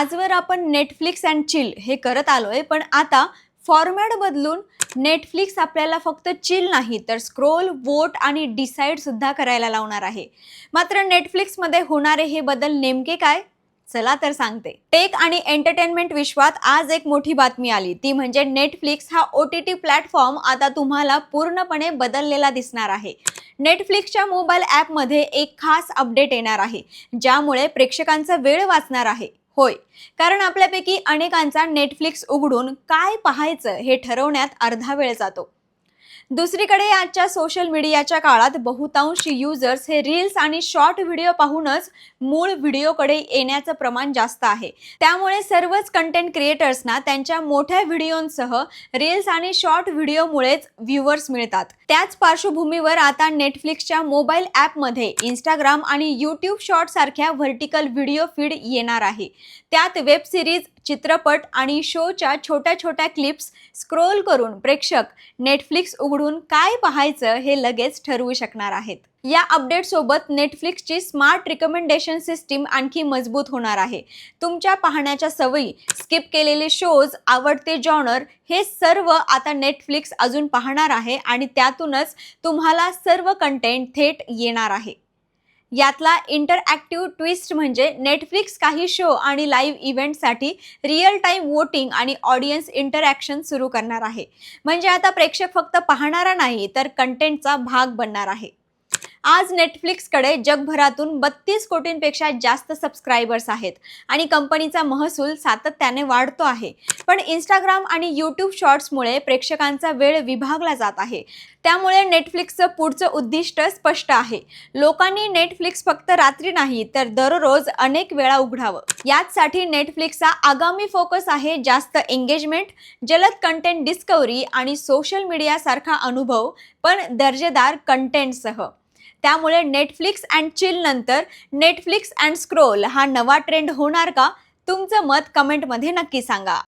आजवर आपण Netflix and chill हे करत आलोय पण आता फॉर्मॅट बदलून नेटफ्लिक्स आपल्याला फक्त चिल नाही तर स्क्रोल वोट आणि डिसाईड सुद्धा करायला लावणार आहे. मात्र नेटफ्लिक्समध्ये होणारे हे बदल नेमके काय? चला तर सांगते. टेक आणि एंटरटेनमेंट विश्वात आज एक मोठी बातमी आली. ती म्हणजे नेटफ्लिक्स हा ओ टी टी प्लॅटफॉर्म आता तुम्हाला पूर्णपणे बदललेला दिसणार आहे. नेटफ्लिक्सच्या मोबाईल ॲपमध्ये एक खास अपडेट येणार आहे ज्यामुळे प्रेक्षकांचा वेळ वाचणार आहे. होय. कारण आपल्यापैकी अनेकांचा नेटफ्लिक्स उघडून काय पाहायचं हे ठरवण्यात अर्धा वेळ जातो. दुसरीकडे आजच्या सोशल मीडियाच्या काळात बहुतांश युजर्स हे रील्स आणि शॉर्ट व्हिडिओ पाहूनच मूळ व्हिडिओकडे येण्याचं प्रमाण जास्त आहे. त्यामुळे सर्वच कंटेंट क्रिएटर्सना त्यांच्या मोठ्या व्हिडिओंसह रील्स आणि शॉर्ट व्हिडिओमुळेच व्ह्युअर्स मिळतात. त्याच पार्श्वभूमीवर आता नेटफ्लिक्सच्या मोबाईल ॲपमध्ये इंस्टाग्राम आणि यूट्यूब शॉर्ट सारख्या व्हर्टिकल व्हिडिओ फीड येणार आहे. त्यात वेब सिरीज चित्रपट आणि शोच्या छोट्या छोट्या क्लिप्स स्क्रोल करून प्रेक्षक नेटफ्लिक्स उघडून काय पाहायचं हे लगेच ठरवू शकणार आहेत. या अपडेटसोबत नेटफ्लिक्सची स्मार्ट रिकमेंडेशन सिस्टीम आणखी मजबूत होणार आहे. तुमच्या पाहण्याच्या सवयी स्किप केलेले शोज आवडते जॉनर हे सर्व आता नेटफ्लिक्स अजून पाहणार आहे आणि त्यातूनच तुम्हाला सर्व कंटेंट थेट येणार आहे. यातला इंटरॲक्टिव्ह ट्विस्ट म्हणजे नेटफ्लिक्स काही शो आणि लाईव्ह इव्हेंटसाठी रिअल टाईम वोटिंग आणि ऑडियन्स इंटरॅक्शन सुरू करणार आहे. म्हणजे आता प्रेक्षक फक्त पाहणारा नाही तर कंटेंटचा भाग बनणार आहे. आज नेटफ्लिक्सकडे जगभरातून बत्तीस कोटींपेक्षा जास्त सबस्क्रायबर्स आहेत. आणि कंपनीचा महसूल सातत्याने वाढतो आहे. पण इंस्टाग्राम आणि यूट्यूब शॉर्ट्समुळे प्रेक्षकांचा वेळ विभागला जात आहे. त्यामुळे नेटफ्लिक्सचं पुढचं उद्दिष्ट स्पष्ट आहे. लोकांनी नेटफ्लिक्स फक्त रात्री नाही तर दररोज अनेक वेळा उघडावं. याचसाठी नेटफ्लिक्सचा आगामी फोकस आहे जास्त एंगेजमेंट जलद कंटेंट डिस्कवरी आणि सोशल मीडियासारखा अनुभव पण दर्जेदार कंटेंटसह त्यामुळे नेटफ्लिक्स अँड चिल नंतर नेटफ्लिक्स अँड स्क्रोल हा नवा ट्रेंड होणार का? तुमचं मत कमेंटमध्ये नक्की सांगा.